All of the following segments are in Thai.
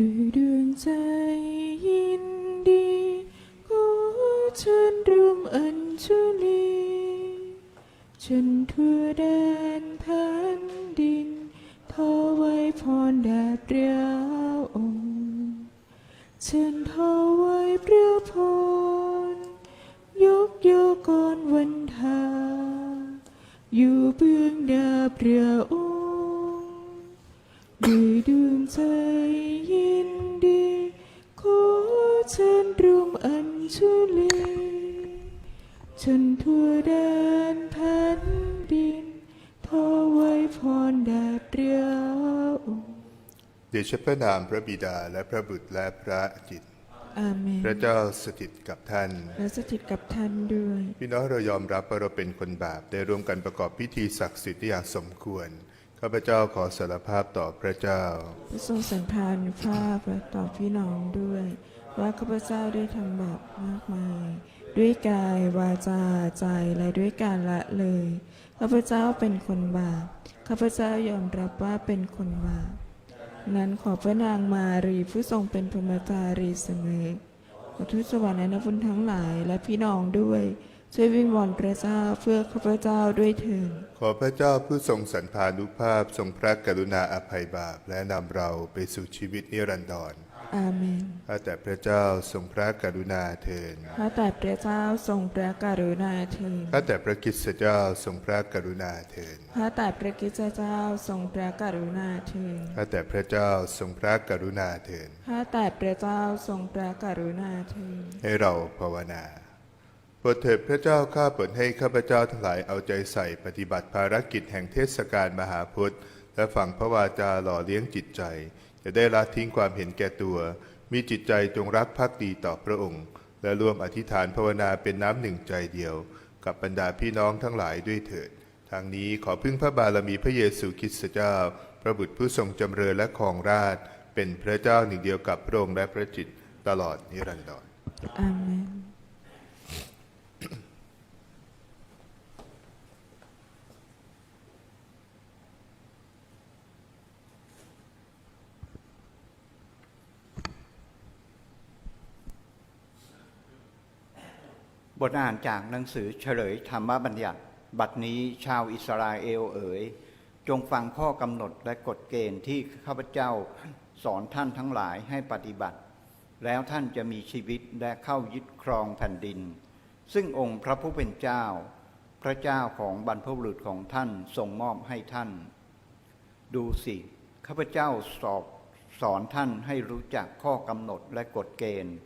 ด้วยดวงใจยินดีขอเชิญร่วมอัญชลีจนทั่วแดนแผ่นดินทอไว้พรแด่พระองค์เชิญทอไว้พระพรยกโยกรวันทาอยู่เบื้องหน้าพระองค์ ด้วยดวงใจยินดี ขอเชิญร่วมอัญชุลีจนทั่วแดนแผ่นดินทอไว้พรแด่พระองค์เดชะพระนามพระบิดาและพระบุตรและพระจิต อาเมนพระเจ้าสถิตกับท่าน และสถิตกับท่านด้วย พี่น้องเรายอมรับว่าเราเป็นคนบาปได้ร่วมกันประกอบพิธีศักดิ์สิทธิ์อย่างสมควร ข้าพเจ้าขอสารภาพต่อพระเจ้าพระทรงสันพานภาพและต่อพี่น้องด้วย ว่าข้าพเจ้าได้ทำบาปมากมาย ด้วยกายวาจาใจและด้วยการละเลยข้าพเจ้าเป็นคนบาปข้าพเจ้ายอมรับว่าเป็นคนบาปนั้นขอพระนางมารีผู้ทรงเป็นพรหมจารีเสมอขอทุสวรรค์นนบุญทั้งหลายและพี่น้องด้วย ช่วยวิงวอนพระเจ้าเพื่อข้าพเจ้าด้วยเถิดขอพระเจ้าผู้ทรงสันพานุภาพทรงพระกรุณาอภัยบาป และนำเราไปสู่ชีวิตนิรันดรอาเมนข้าแต่พระเจ้าทรงพระกรุณาเถิดข้าแต่พระเจ้าทรงพระกรุณาเถิดข้าแต่พระคริสตเจ้าทรงพระกรุณาเถิดข้าแต่พระกิจเจ้าทรงพระกรุณาเถิดข้าแต่พระเจ้าทรงพระกรุณาเถิดข้าแต่พระเจ้าทรงพระกรุณาเถิดให้เราภาวนา รดเถิดพระเจ้าข้าเปิดให้ข้าพเจ้าทั้งหลายเอาใจใส่ปฏิบัติภารกิจแห่งเทศกาลมหาพุทธ และฝังพระวาจาหล่อเลี้ยงจิตใจ จะได้ละทิ้งความเห็นแก่ตัว มีจิตใจจงรักภักดีต่อพระองค์ และร่วมอธิษฐานภาวนาเป็นน้ำหนึ่งใจเดียว กับบรรดาพี่น้องทั้งหลายด้วยเถิด ทางนี้ขอพึ่งพระบารมีพระเยซูคริสต์เจ้า พระบุตรผู้ทรงจำเริญและครองราช เป็นพระเจ้าหนึ่งเดียวกับพระองค์และพระจิตตลอดนิรันดรอาเมน บทอ่านจากหนังสือเฉลยธรรมบัญญัติ บัดนี้ชาวอิสราเอลเอ๋ย จงฟังข้อกำหนดและกฎเกณฑ์ที่ข้าพเจ้าสอนท่านทั้งหลายให้ปฏิบัติ แล้วท่านจะมีชีวิตและเข้ายึดครองแผ่นดิน ซึ่งองค์พระผู้เป็นเจ้า พระเจ้าของบรรพบุรุษของท่านทรงมอบให้ท่าน ดูสิข้าพเจ้าสอบสอนท่านให้รู้จักข้อกำหนดและกฎเกณฑ์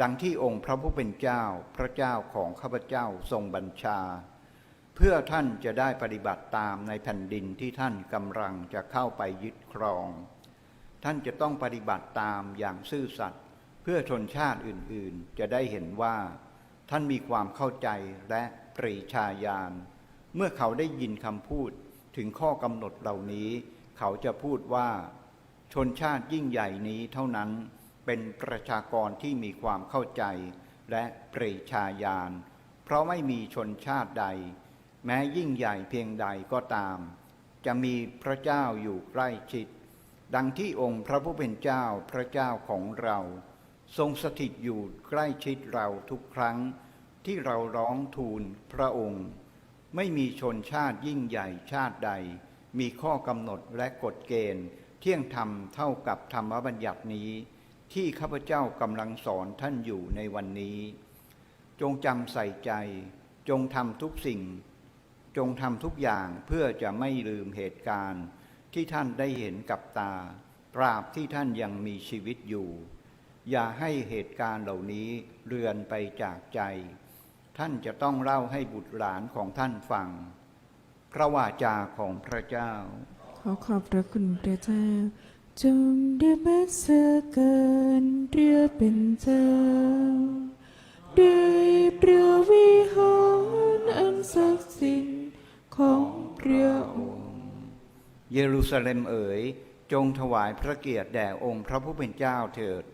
ดังที่องค์พระผู้เป็นเจ้าพระเจ้าของข้าพเจ้าทรงบัญชา เพื่อท่านจะได้ปฏิบัติตามในแผ่นดินที่ท่านกำลังจะเข้าไปยึดครอง ท่านจะต้องปฏิบัติตามอย่างซื่อสัตย์เพื่อชนชาติอื่นๆ จะได้เห็นว่า ท่านมีความเข้าใจและปรีชาญาณเมื่อเขาได้ยินคำพูดถึงข้อกำหนดเหล่านี้ เขาจะพูดว่า ชนชาติยิ่งใหญ่นี้เท่านั้น เป็นประชากรที่มีความเข้าใจและปรีชาญาณ เพราะไม่มีชนชาติใด แม้ยิ่งใหญ่เพียงใดก็ตาม จะมีพระเจ้าอยู่ใกล้ชิด ดังที่องค์พระผู้เป็นเจ้าพระเจ้าของเรา ทรงสถิตอยู่ใกล้ชิดเราทุกครั้งที่เราร้องทูลพระองค์ ไม่มีชนชาติยิ่งใหญ่ชาติใด มีข้อกำหนดและกฎเกณฑ์ เที่ยงธรรมเท่ากับธรรมบัญญัตินี้ ที่ข้าพเจ้ากำลังสอนท่านอยู่ในวันนี้ จงจำใส่ใจ จงทำทุกสิ่ง จงทำทุกอย่างเพื่อจะไม่ลืมเหตุการณ์ที่ท่านได้เห็นกับตาตราบที่ท่านยังมีชีวิตอยู่ อย่าให้เหตุการณ์เหล่านี้เลือนไปจากใจ ท่านจะต้องเล่าให้บุตรหลานของท่านฟัง พระวาจาของพระเจ้า ขอขอบพระคุณพระเจ้า จงได้มาเสือเกินเรือเป็นเจ้าด้วยพระวิหารอันศักดิ์สิทธิ์ของพระองค์เยรูซาเล็มเอ๋ย จงถวายพระเกียรติแด่องค์พระผู้เป็นเจ้าเถิด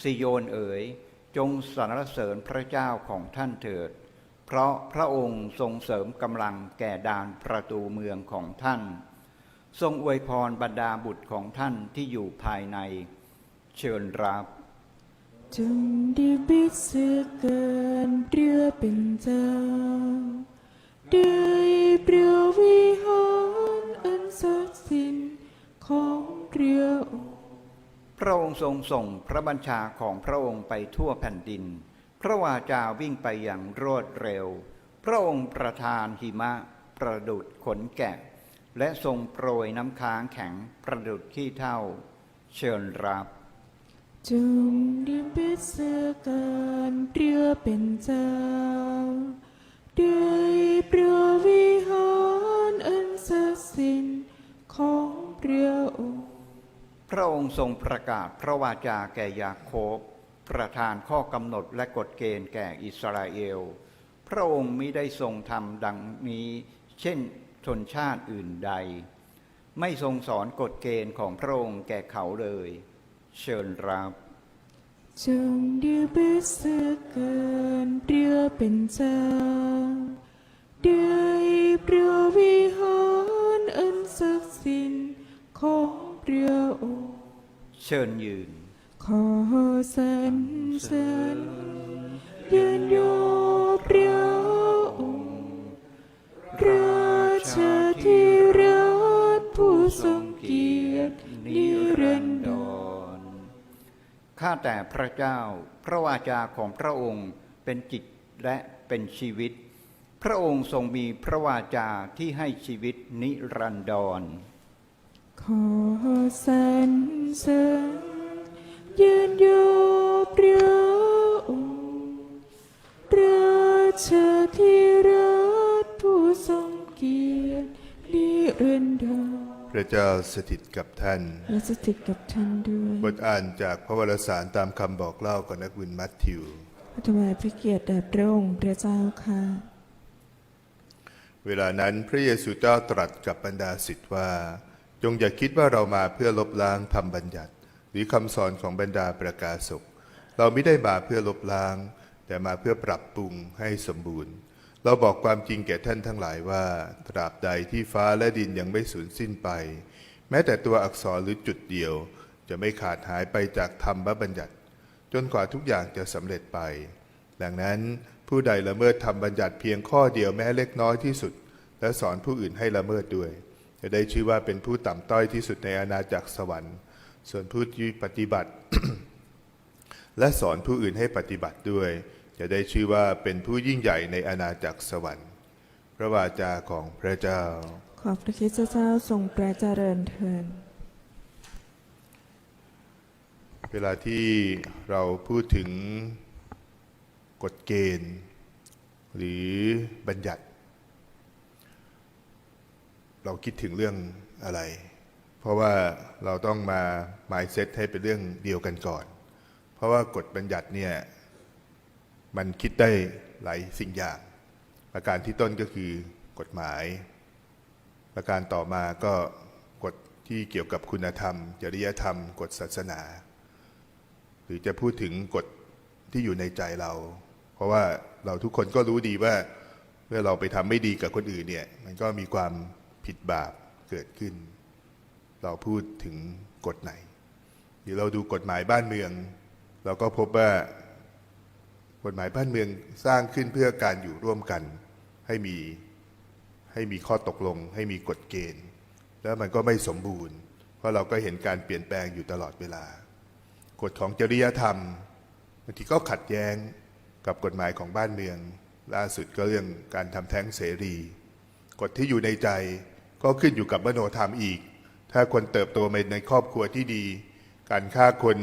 ซิโยนเอ๋ย จงสรรเสริญพระเจ้าของท่านเถิด เพราะพระองค์ทรงเสริมกำลังแก่ด่านประตูเมืองของท่าน ทรงอวยพรบรรดาบุตรของท่านที่อยู่ภายใน เชิญรับจงได้บิดเสือเกินเรือเป็นเจ้าด้วยเปรียววิหารอันศักดิ์สิทธิ์ของเรือองค์พระองค์ทรงส่งพระบัญชาของพระองค์ไปทั่วแผ่นดิน พระวาจาวิ่งไปอย่างรวดเร็ว พระองค์ประทานหิมะประดุดขนแกะ และทรงโปรยน้ำค้างแข็งประดุดขี้เท่า เชิญรับ จงได้บิดเสือเกินเรือเป็นเจ้าด้วยเปรียววิหารอันศักดิ์สิทธิ์ของเรือองค์ พระองค์ทรงประกาศพระวาจาแก่ยาโคบ ประทานข้อกำหนดและกฎเกณฑ์แก่อิสราเอล พระองค์มิได้ทรงทำดังนี้ เช่น ชนชาติอื่นใด ไม่ทรงสอนกฎเกณฑ์ของพระองค์แก่เขาเลย เชิญรับจงดื้อบิดเสือเกินเรือเป็นเจ้าด้วยเปรียววิหารอันศักดิ์สิทธิ์ของเรือองค์เชิญยืน ขอสรรเสริญยืนโยเปรียวองค์รา ชาธิราชผู้ทรงเกียรตินิรันดร ข้าแต่พระเจ้า พระวาจาของพระองค์เป็นจิตและเป็นชีวิต พระองค์ทรงมีพระวาจาที่ให้ชีวิตนิรันดร ขอสรรเสริญยืนโยเปรียวองค์ราชาธิราชผู้ทรง เกียรตินิรันดรพระเจ้าสถิตกับท่าน และสถิตกับท่านด้วยบทอ่านจากพระวรสารตามคำบอกเล่าของนักบุญมัทธิวขอถวายพระเกียรติแด่พระองค์พระเจ้าค่ะ เวลานั้นพระเยซูเจ้าตรัสกับบรรดาศิษย์ว่า จงอย่าคิดว่าเรามาเพื่อลบล้างธรรมบัญญัติ หรือคำสอนของบรรดาประกาศกเราไม่ได้มาเพื่อลบล้าง แต่มาเพื่อปรับปรุงให้สมบูรณ์ เราบอกความจริงแก่ท่านทั้งหลายว่า ตราบใดที่ฟ้าและดินยังไม่สูญสิ้นไป แม้แต่ตัวอักษรหรือจุดเดียว จะไม่ขาดหายไปจากธรรมบัญญัติ จนกว่าทุกอย่างจะสำเร็จไป ดังนั้นผู้ใดละเมิดธรรมบัญญัติเพียงข้อเดียวแม้เล็กน้อยที่สุด และสอนผู้อื่นให้ละเมิดด้วย จะได้ชื่อว่าเป็นผู้ต่ำต้อยที่สุดในอาณาจักรสวรรค์ ส่วนผู้ที่ปฏิบัติ และสอนผู้อื่นให้ปฏิบัติด้วย จะได้ชื่อว่าเป็นผู้ยิ่งใหญ่ในอาณาจักรสวรรค์ พระวาจาของพระเจ้า ขอพระคริสต์เจ้าทรงแปรเจริญเถิดเวลาที่เราพูดถึงกฎเกณฑ์ หรือบัญญัติ เราคิดถึงเรื่องอะไร เพราะว่าเราต้องมา mindset ให้เป็นเรื่องเดียวกันก่อน เพราะว่ากฎบัญญัติเนี่ย มันคิดได้หลายสิ่งอย่าง ประการที่ต้นก็คือกฎหมาย ประการต่อมาก็กฎที่เกี่ยวกับคุณธรรม จริยธรรม กฎศาสนา หรือจะพูดถึงกฎที่อยู่ในใจเรา เพราะว่าเราทุกคนก็รู้ดีว่าเมื่อเราไปทำไม่ดีกับคนอื่นเนี่ย มันก็มีความผิดบาปเกิดขึ้น เราพูดถึงกฎไหนหรือเราดูกฎหมายบ้านเมือง เราก็พบว่า กฎหมายบ้านเมืองสร้างขึ้นเพื่อการอยู่ร่วมกัน ให้มีให้มีข้อตกลง ให้มีกฎเกณฑ์ แล้วมันก็ไม่สมบูรณ์ เพราะเราก็เห็นการเปลี่ยนแปลงอยู่ตลอดเวลา กฎของจริยธรรมบางทีก็ขัดแย้งกับกฎหมายของบ้านเมือง ล่าสุดก็เรื่องการทำแท้งเสรี กฎที่อยู่ในใจก็ขึ้นอยู่กับมโนธรรมอีก ถ้าคนเติบโตมาในครอบครัวที่ดี การฆ่าคน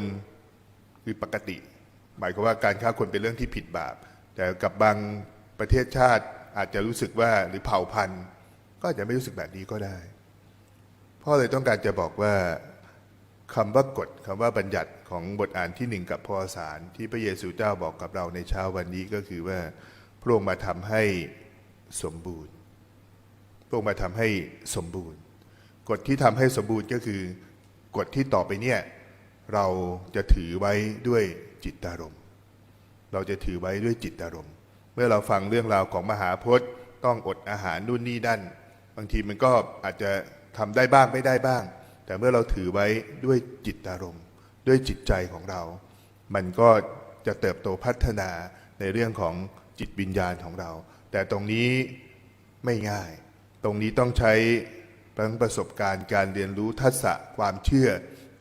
คือปกติ หมายความว่าการฆ่าคนเป็นเรื่องที่ผิดบาป แต่กับบางประเทศชาติอาจจะรู้สึกว่าหรือเผ่าพันธุ์ ก็อาจจะไม่รู้สึกแบบนี้ก็ได้พ่อเลยต้องการจะบอกว่าคำว่ากฎคำว่าบัญญัติของบทอ่านที่หนึ่งกับพอสารที่พระเยซูเจ้าบอกกับเราในเช้าวันนี้ก็คือว่าพระองค์มาทำให้สมบูรณ์ พระองค์มาทำให้สมบูรณ์ กฎที่ทำให้สมบูรณ์ก็คือกฎที่ต่อไปเนี่ยเราจะถือไว้ด้วย จิตอารมณ์ เราจะถือไว้ด้วยจิตอารมณ์ เมื่อเราฟังเรื่องราวของมหาพจน์ ต้องอดอาหารนู่นนี่นั่น บางทีมันก็อาจจะทำได้บ้างไม่ได้บ้าง แต่เมื่อเราถือไว้ด้วยจิตอารมณ์ ด้วยจิตใจของเรา มันก็จะเติบโตพัฒนาในเรื่องของจิตวิญญาณของเรา แต่ตรงนี้ไม่ง่าย ตรงนี้ต้องใช้ทั้งประสบการณ์การเรียนรู้ทักษะความเชื่อ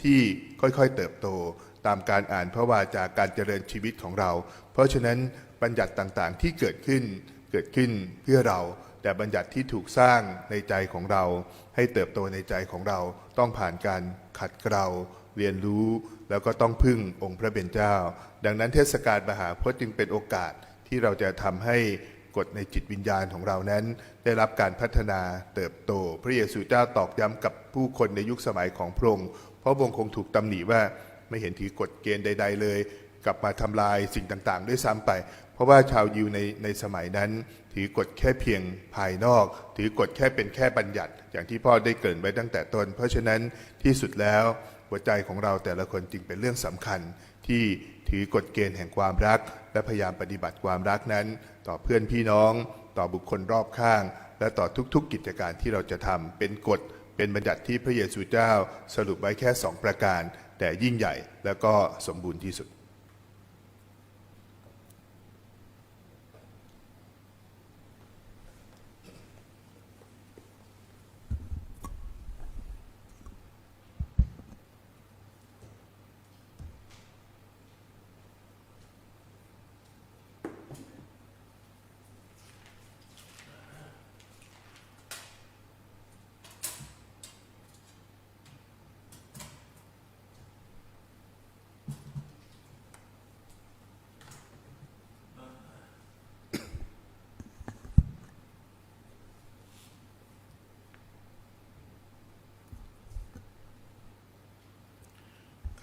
ที่ค่อยๆเติบโตตามการอ่านพระวาจาการเจริญชีวิตของเรา เพราะฉะนั้นบัญญัติต่างๆที่เกิดขึ้นเกิดขึ้นเพื่อเรา แต่บัญญัติที่ถูกสร้างในใจของเรา ให้เติบโตในใจของเราต้องผ่านการขัดเกลาเรียนรู้แล้วก็ต้องพึ่งองค์พระเป็นเจ้า ดังนั้นเทศกาลมหาพจน์จึงเป็นโอกาสที่เราจะทำให้กฎในจิตวิญญาณของเรานั้น ได้รับการพัฒนาเติบโต พระเยซูเจ้าตอกย้ำกับผู้คนในยุคสมัยของพระองค์ เพราะพระองคงถูกตำหนิว่าไม่เห็นถือกฎเกณฑ์ใด ๆ เลย กลับมาทำลายสิ่งต่างๆ ด้วยซ้ำไป เพราะว่าชาวยิวในในสมัยนั้น ถือกฎแค่เพียงภายนอก ถือกฎแค่เป็นแค่บัญญัติ อย่างที่พ่อได้เกริ่นไว้ตั้งแต่ต้น เพราะฉะนั้นที่สุดแล้วหัวใจของเราแต่ละคนจึงเป็นเรื่องสำคัญที่ถือกฎเกณฑ์แห่งความรัก และพยายามปฏิบัติความรักนั้น ต่อเพื่อนพี่น้อง ต่อบุคคลรอบข้าง และต่อทุกๆกิจการที่เราจะทำเป็นกฎ เป็นบัญญัติที่พระเยซูเจ้าสรุปไว้แค่สองประการ แต่ยิ่งใหญ่และก็สมบูรณ์ที่สุด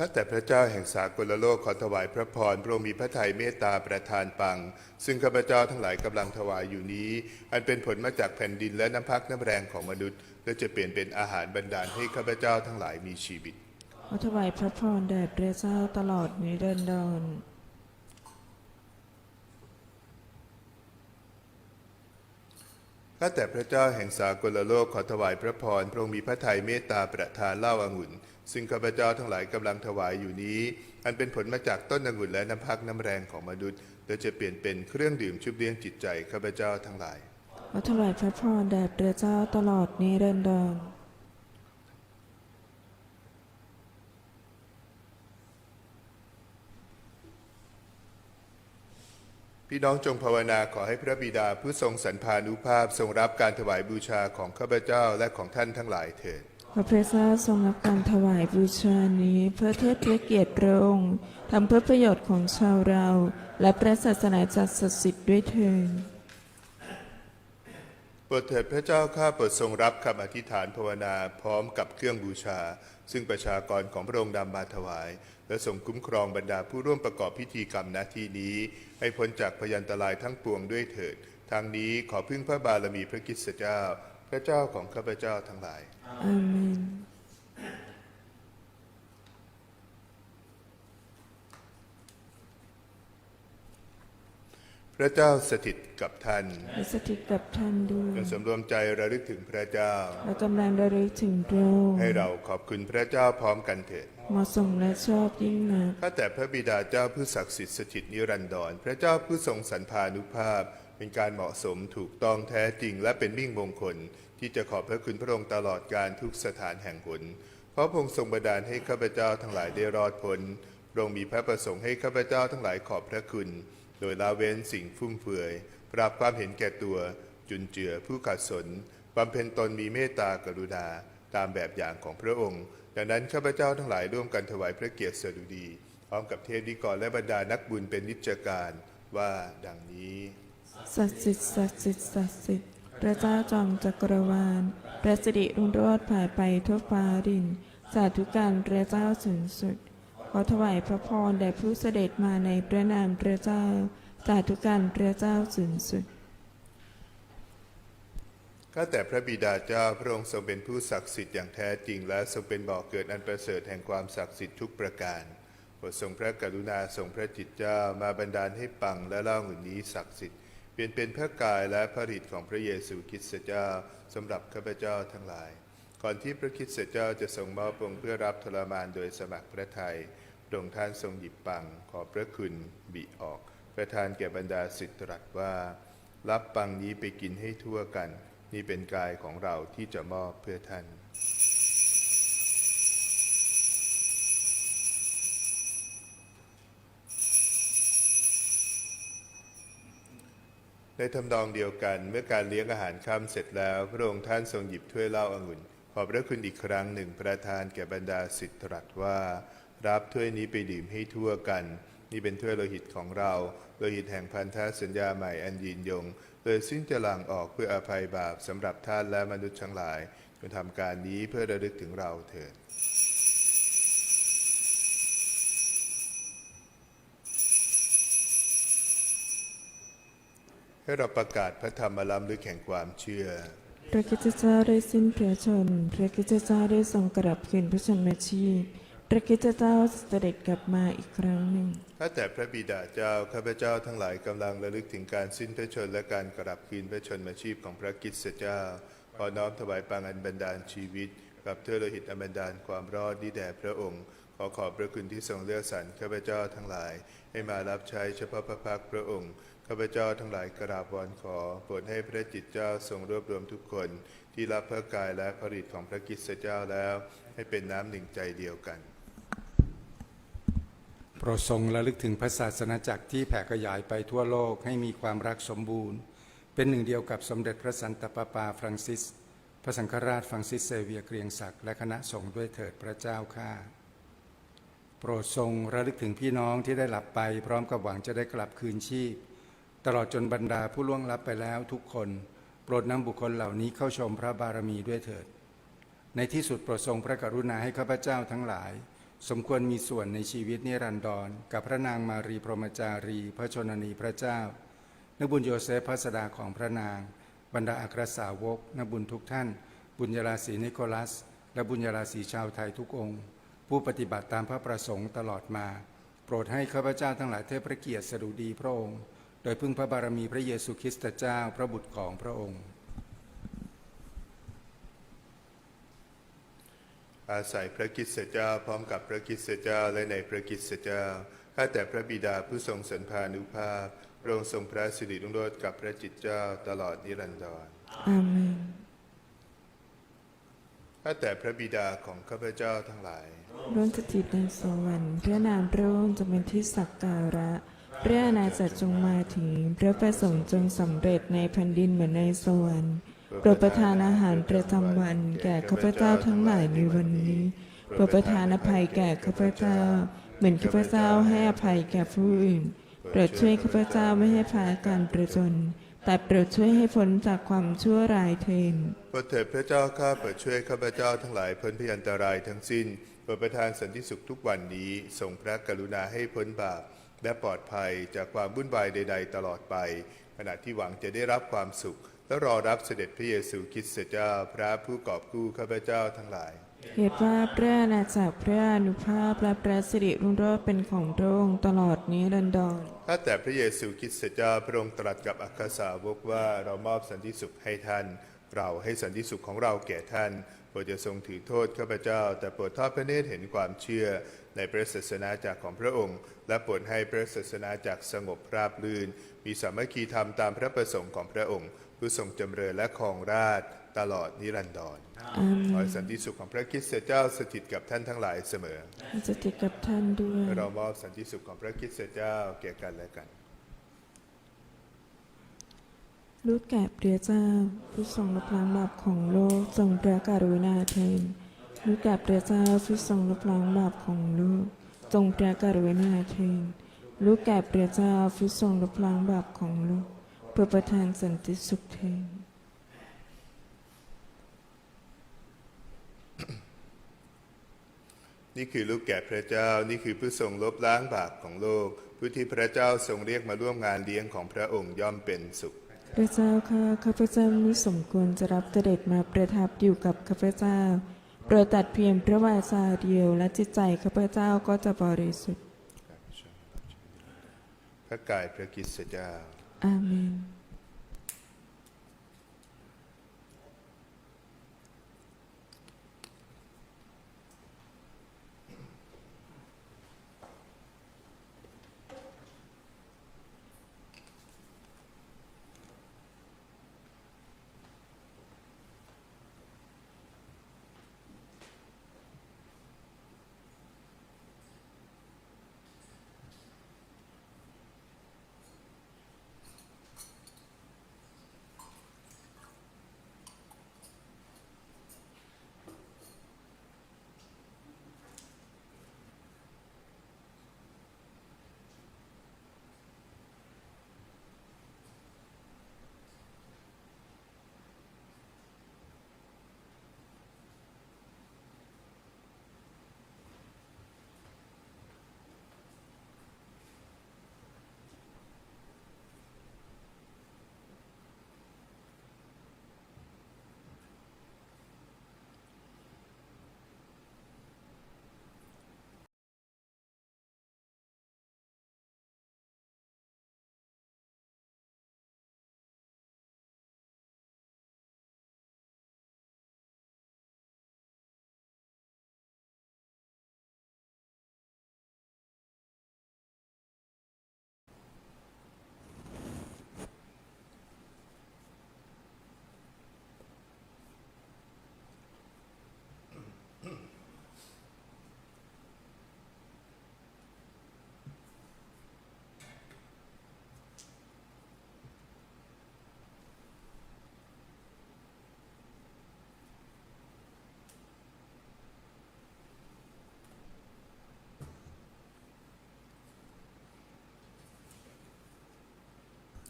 ข้าแต่พระเจ้าแห่งสากลโลกขอถวายพระพรพระองค์มีพระทัยเมตตาประทานปัง ซึ่งข้าพเจ้าทั้งหลายกำลังถวายอยู่นี้ อันเป็นผลมาจากแผ่นดินและน้ำพักน้ำแรงของมนุษย์ และจะเปลี่ยนเป็นอาหารบรรดาลให้ข้าพเจ้าทั้งหลายมีชีวิตขอถวายพระพรแด่พระเจ้าตลอดนิรันดรข้าแต่พระเจ้าแห่งสากลโลกขอถวายพระพรพระองค์มีพระทัยเมตตาประทานเหล้าอางุ่น ซึ่งข้าพเจ้าทั้งหลายกำลังถวายอยู่นี้ อันเป็นผลมาจากต้นองุ่นและน้ำพักน้ำแรงของมนุษย์และจะเปลี่ยนเป็นเครื่องดื่มชุบเลี้ยงจิตใจข้าพเจ้าทั้งหลายขอถวายพระพรแด่พระเจ้าตลอดนิรันดรพี่น้องจงภาวนาขอให้พระบิดาผู้ทรงสรรพานุภาพทรงรับการถวายบูชาของข้าพเจ้าและของท่านทั้งหลายเถิดขอ พระเจ้าทรงรับการถวายบูชานี้เพื่อเทิดพระเกียรติพระองค์ทำเพื่อประโยชน์ของชาวเรา และพระศาสนาจักรศักดิ์สิทธิ์ด้วยเถิดโปรดเถิดพระเจ้าข้าโปรดทรงรับคำอธิษฐานภาวนาพร้อมกับเครื่องบูชา ซึ่งประชากรของพระองค์นำมาถวาย และทรงคุ้มครองบรรดาผู้ร่วมประกอบพิธีกรรมณที่นี้ ให้พ้นจากพยันตรายทั้งปวงด้วยเถิด ทางนี้ขอพึ่งพระบารมีพระคริตเจ้า พระเจ้าของข้าพเจ้าทั้งหลาย อาเมน พระเจ้าสถิตกับท่านและสถิตกับท่านด้วยจงสำรวมใจระลึกถึงพระเจ้า และกำลังระลึกถึงพระองค์ให้เราขอบคุณพระเจ้าพร้อมกันเถิด เหมาะสมและชอบยิ่งนัก ข้าแต่พระบิดาเจ้าผู้ศักดิ์สิทธิ์สถิตนิรันดร พระเจ้าผู้ทรงสรรพานุภาพ เป็นการเหมาะสมถูกต้องแท้จริง และเป็นมิ่งมงคล ที่จะขอบพระคุณพระองค์ตลอดการทุกสถานแห่งหนเพราะพระองค์ทรงบันดาลให้ข้าพเจ้าทั้งหลายได้รอดพ้นพระองค์มีพระประสงค์ให้ข้าพเจ้าทั้งหลายขอบพระคุณ โดยละเว้นสิ่งฟุ่มเฟือย ปราบความเห็นแก่ตัว จุนเจือผู้ขัดสนบำเพ็ญตนมีเมตตากรุณาตามแบบอย่างของพระองค์ ดังนั้นข้าพเจ้าทั้งหลายร่วมกันถวายพระเกียรติสดุดี พร้อมกับเทพนิกรและบรรดานักบุญเป็นนิจการว่าดังนี้ ศักดิ์สิทธิ์ศักดิ์สิทธิ์ศักดิ์สิทธิ์พระเจ้าจอมจักรวาลพระสิริรุ่งโรจน์ผ่ายไปทั่วฟ้าดิน สาธุการพระเจ้าสูงสุด ขอถวายพระพรแด่ผู้เสด็จมาในพระนามพระเจ้า สาธุการพระเจ้าสูงสุดข้าแต่พระบิดาเจ้าพระองค์ทรงเป็นผู้ศักดิ์สิทธิ์อย่างแท้จริง และทรงเป็นบ่อกเกิดอันประเสริฐแห่งความศักดิ์สิทธิ์ทุกประการโปรดทรงพระกรุณาทรงพระจิตเจ้ามาบันดาลให้ปังและเล่าหุ่นนี้ศักดิ์สิทธิ์ ลี่ยนเป็นพระกายและพระฤทธิ์ของพระเยซูคริสต์เจ้าสำหรับข้าพเจ้าทั้งหลาย ก่อนที่พระคริสต์เจ้าจะทรงมอบองค์เพื่อรับทรมานโดยสมัครพระทัยพระองค์ท่านทรงหยิบปังขอพระคุณบิออก ประทานแก่บรรดาสิทธิ์รัสว่า รับปังนี้ไปกินให้ทั่วกัน นี่เป็นกายของเราที่จะมอบเพื่อท่าน ในทำนองเดียวกันเมื่อการเลี้ยงอาหารค่ำเสร็จแล้ว พระองค์ท่านทรงหยิบถ้วยเหล้าองุ่น ขอบพระคุณอีกครั้งหนึ่งประทานแก่บรรดาสิทธิ์ตรัสว่า รับถ้วยนี้ไปดื่มให้ทั่วกัน นี่เป็นถ้วยโลหิตของเรา โลหิตแห่งพันธสัญญาใหม่อันยืนยง โดยสิ้นจะหลั่งออกเพื่ออภัยบาปสำหรับท่านและมนุษย์ทั้งหลายจงทำการนี้เพื่อระลึกถึงเราเถิด ให้เราประกาศพระธรรมล้ำลึกแห่งความเชื่อ พระกิจเจ้าได้สิ้นพระชนม์พระกิจเจ้าได้ทรงกลับคืนพระชนมาชีพพระกิจเจ้าเสด็จกลับมาอีกครั้งหนึ่งข้าแต่พระบิดาเจ้าข้าพเจ้าทั้งหลายกำลังระลึกถึงการสิ้นพระชนม์และการกลับคืนพระชนมาชีพของพระคริสตเจ้าขอน้อมถวายปังอันบันดาลชีวิต กับเทอโลหิตอันบันดาลความรอดนี้แด่พระองค์ข อขอบพระคุณที่ทรงเลือกสรรข้าพเจ้าทั้งหลาย ให้มารับใช้เฉพาะพระพักตร์พระองค์ข้าพเจ้าทั้งหลายกราบวอนขอโปรดให้พระจิตเจ้าทรงรวบรวมทุกคน ที่รับพระกายและผลิตของพระคริสตเจ้าแล้ว ให้เป็นน้ำหนึ่งใจเดียวกันโปรดทรงระลึกถึงพระศาสนาจักรที่แผ่ขยายไปทั่วโลกให้มีความรักสมบูรณ์ เป็นหนึ่งเดียวกับสมเด็จพระสันตะปาปาฟรังซิส พระสังฆราชฟรังซิสเซเวียเกรียงศักดิ์และคณะสงฆ์ด้วยเถิดพระเจ้าข้า โปรดทรงระลึกถึงพี่น้องที่ได้หลับไป พร้อมกับหวังจะได้กลับคืนชีพ ตลอดจนบรรดาผู้ล่วงลับไปแล้วทุกคน โปรดนำบุคคลเหล่านี้เข้าชมพระบารมีด้วยเถิด ในที่สุดโปรดทรงพระกรุณาให้ข้าพเจ้าทั้งหลาย สมควรมีส่วนในชีวิตนิรันดร กับพระนางมารีพรหมจารี พระชนนีพระเจ้านักบุญโยเซฟพัสดาของพระนาง บรรดาอัครสาวกนักบุญทุกท่าน บุญยราศีนิโคลัส และบุญยราศีชาวไทยทุกองค์ ผู้ปฏิบัติตามพระประสงค์ตลอดมา โปรดให้ข้าพเจ้าทั้งหลายเทพพระเกียรติสดุดีพระองค์ โดยพึ่งพระบารมีพระเยซูคริสต์เจ้าพระบุตรของพระองค์ อาศัยพระคริสตเจ้าพร้อมกับพระคริสตเจ้าและในพระคริสตเจ้าข้าแต่พระบิดาผู้ทรงสันพานุภาพพระองค์ทรงพระสิริรุ่งโรจน์กับพระจิตเจ้าตลอดนิรันดรอาเมน ข้าแต่พระบิดาของข้าพเจ้าทั้งหลายล้วนสถิตในสวรรค์พระนามพระองค์จะเป็นที่สักการะ พระอาณาจักรจงมาถึง พระประสงค์จงสำเร็จในแผ่นดินเหมือนในสวรรค์โปรดประทานอาหารประจำวันแก่ข้าพเจ้าทั้งหลายในวันนี้โปรดประทานอภัยแก่ข้าพเจ้า เหมือนข้าพเจ้าให้อภัยแก่ผู้อื่นโปรดช่วยข้าพเจ้าไม่ให้พาการประจน แต่โปรดช่วยให้พ้นจากความชั่วร้ายเถิดโปรดเถิดพระเจ้าข้าเปิดช่วยข้าพเจ้าทั้งหลายพ้นพยันตรายทั้งสิ้นโปรดประทานสันติสุขทุกวันนี้ทรงพระกรุณาให้พ้นบาปและปลอดภัยจากความวุ่นวายใด ๆ ตลอดไป ขณะที่หวังจะได้รับความสุข และรอรับเสด็จพระเยซูคริสต์เจ้า พระผู้กอบกู้ข้าพเจ้าทั้งหลาย เหตุว่าพระอาณาจักรพระอนุภาพและพระสิริรุ่งโรจน์เป็นของพระองค์ตลอดนิรันดรข้าแต่พระเยซูคริสต์เจ้าพระองค์ตรัสกับอัครสาวกว่าเรามอบสันติสุขให้ท่าน เราให้สันติสุขของเราแก่ท่านโปรดจะทรงถือโทษข้าพเจ้า แต่โปรดทอดพระเนตรเห็นความเชื่อในพระศาสนาจักของพระองค์ และโปรดให้พระศาสนาจักสงบราบรื่น มีสามัคคีธรรมตามพระประสงค์ของพระองค์ ผู้ทรงจำเริญและครองราชตลอดนิรันดรอาเม ขอให้นสันติสุขของพระคริสต์เจ้าสถิตกับท่านทั้งหลายเสมอจะติดกับท่านด้วย เรามอบสันติสุขของพระคริสต์เจ้าแก่กันและกันลูกแก่พระเจ้า ผู้ทรงรับล้างบาปของโลกทรงพระกรุณาเทินลูกแก่พระเจ้าผู้ทรงรับล้างบาปของโลกทรงพระกรุณาเทินลูกแก่พระเจ้าผู้ทรงรับล้างบาปของโลกเพื่อประทานสันติสุขเทิน นี่คือลูกแก่พระเจ้า นี่คือผู้ทรงลบล้างบาปของโลก ผู้ที่พระเจ้าทรงเรียกมาร่วมงานเลี้ยงของพระองค์ย่อมเป็นสุข พระเจ้าข้าข้าพเจ้ามิสมควรจะรับเสด็จมาประทับอยู่กับข้าพเจ้าโปรดตัดเพียงพระวาจาเดียวและจิตใจข้าพเจ้าก็จะบริสุทธิ์ พระกายพระคริสต์เจ้า อาเมน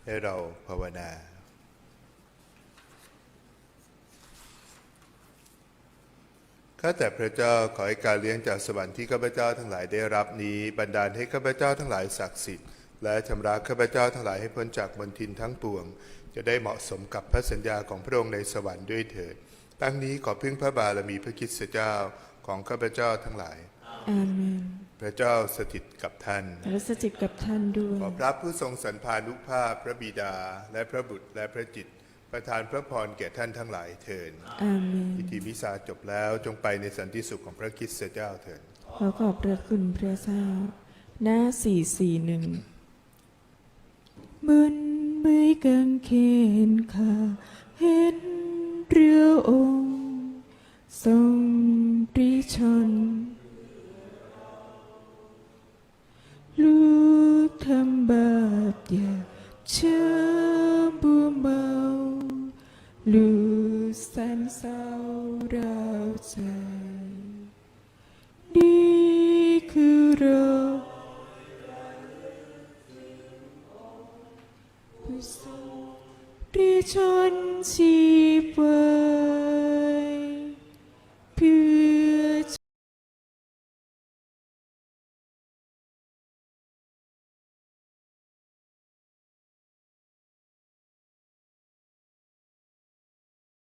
ให้เราภาวนาข้าแต่พระเจ้าขอให้การเลี้ยงจากสวรรค์ที่ข้าพเจ้าทั้งหลายได้รับนี้บันดาลให้ข้าพเจ้าทั้งหลายศักดิ์สิทธิ์และชำระข้าพเจ้าทั้งหลายให้พ้นจากมนทินทั้งปวง จะได้เหมาะสมกับพระสัญญาของพระองค์ในสวรรค์ด้วยเถิด ตั้งนี้ขอพึ่งพระบารมีพระคริสเจ้าของข้าพเจ้าทั้งหลาย อาเมน พระเจ้าสถิตกับท่านและสถิตกับท่านด้วย ขอพระผู้ทรงสรรพานุภาพพระบิดาและพระบุตรและพระจิตรประทานพระพรแก่ท่านทั้งหลายเถิดอาเมน พิธีมิสาจบแล้วจงไปในสันติสุขของพระคริสตเจ้าเถิด ขอขอบพระคุณพระเจ้า หน้าสี่สี่หนึ่งบนใบกางเขนข้าเห็นเรือองค์ ทรงปริชน ผู้ท